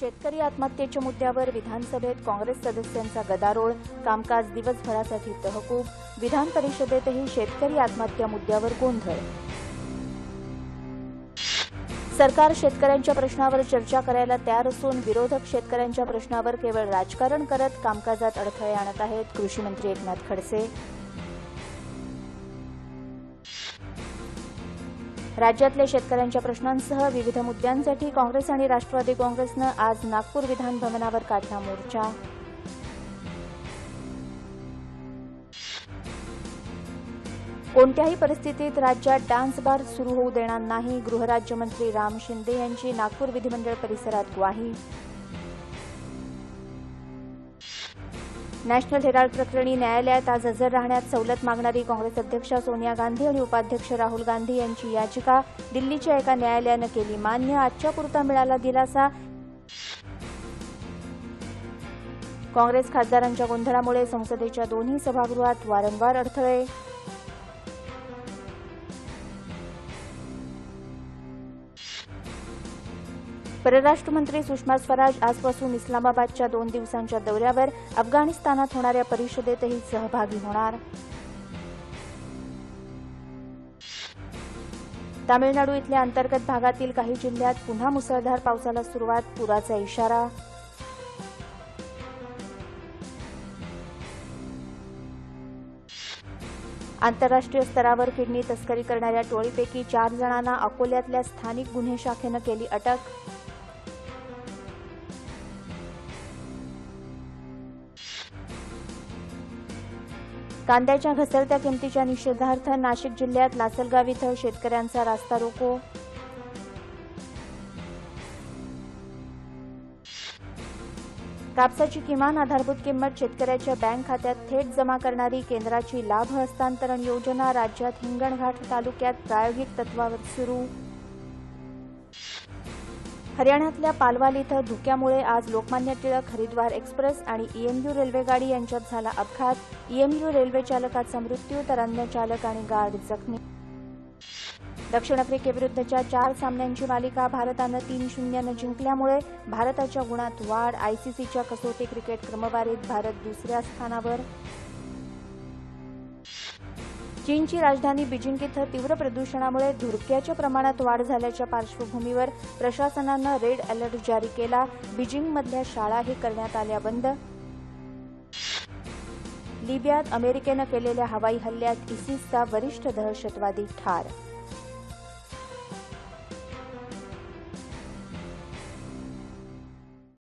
शेतकरी आत्महत्येच्या मुद्द्यावर विधानसभेत काँग्रेस सदस्यांचा गदारोळ कामकाज दिवसभरासाठी तहकूब विधान परिषदेतही शेतकरी आत्महत्या मुद्द्यावर गोंधळ. सरकार शेतकऱ्यांच्या प्रश्नावर चर्चा करायला तयार असून विरोधक शेतकऱ्यांच्या प्रश्नावर केवळ राजकारण करत कामकाजात अडथळे आणत आहेत. कृषी मंत्री एकनाथ खडसे राज्यातल्या शेतकऱ्यांच्या प्रश्नांसह विविध मुद्द्यांसाठी काँग्रेस आणि राष्ट्रवादी काँग्रेसनं आज नागपूर विधान भवनावर काढला मोर्चा. कोणत्याही परिस्थितीत राज्यात डान्स बार सुरू होऊ देणार नाही गृहराज्यमंत्री राम शिंदे यांची नागपूर विधिमंडळ परिसरात ग्वाही. नॅशनल हेराल्ड प्रकरणी न्यायालयात आज हजर राहण्यात सवलत मागणारी काँग्रेस अध्यक्षा सोनिया गांधी आणि उपाध्यक्ष राहुल गांधी यांची याचिका दिल्लीच्या एका न्यायालयानं केली. मान्य आजच्या पुरता मिळाला दिलासा. काँग्रेस खासदारांच्या गोंधळामुळे संसदेच्या दोन्ही सभागृहात वारंवार अडथळे. परराष्ट्र मंत्री सुषमा स्वराज आजपासून इस्लामाबादच्या दोन दिवसांच्या दौऱ्यावर अफगाणिस्तानात होणाऱ्या परिषदेतही सहभागी होणार. तामिळनाडू इथल्या अंतर्गत भागातील काही जिल्ह्यात पुन्हा मुसळधार पावसाला सुरुवात पुराचा इशारा. आंतरराष्ट्रीय स्तरावर किडनी तस्करी करणाऱ्या टोळीपैकी चार जणांना अकोल्यातल्या स्थानिक गुन्हे शाखेनं केली अटक. कांद्याच्या घसरत्या किमतीच्या निषेधार्थ नाशिक जिल्ह्यात लासलगाव इथं शेतकऱ्यांचा रास्ता रोको. कापसाची किमान आधारभूत किंमत शेतकऱ्याच्या बँक खात्यात थेट जमा करणारी केंद्राची लाभ हस्तांतरण योजना राज्यात हिंगणघाट तालुक्यात प्रायोगिक तत्वावर सुरू. हरियाणातल्या पालवाल इथं धुक्यामुळे आज लोकमान्य टिळक हरिद्वार एक्सप्रेस आणि ईएमयू रेल्वे गाडी यांच्यात झाला अपघात. ईएमयू रेल्वे चालकाचा मृत्यू तर अन्य चालक आणि गार्ड जखमी. दक्षिण आफ्रिकेविरुद्धच्या चार सामन्यांची मालिका भारतानं तीन शून्यनं जिंकल्यामुळे भारताच्या गुणात वाढ. आयसीसीच्या कसोटी क्रिकेट क्रमवारीत भारत दुसऱ्या स्थानावर. चीनची राजधानी बीजिंग इथं तीव्र प्रदूषणामुळे धुरक्याच्या प्रमाणात वाढ झाल्याच्या पार्श्वभूमीवर प्रशासनानं रेड अलर्ट जारी केला. बीजिंगमधल्या शाळाही करण्यात आल्या बंद. लिबियात अमेरिकेनं केलेल्या हवाई हल्ल्यात इसिसचा वरिष्ठ दहशतवादी ठार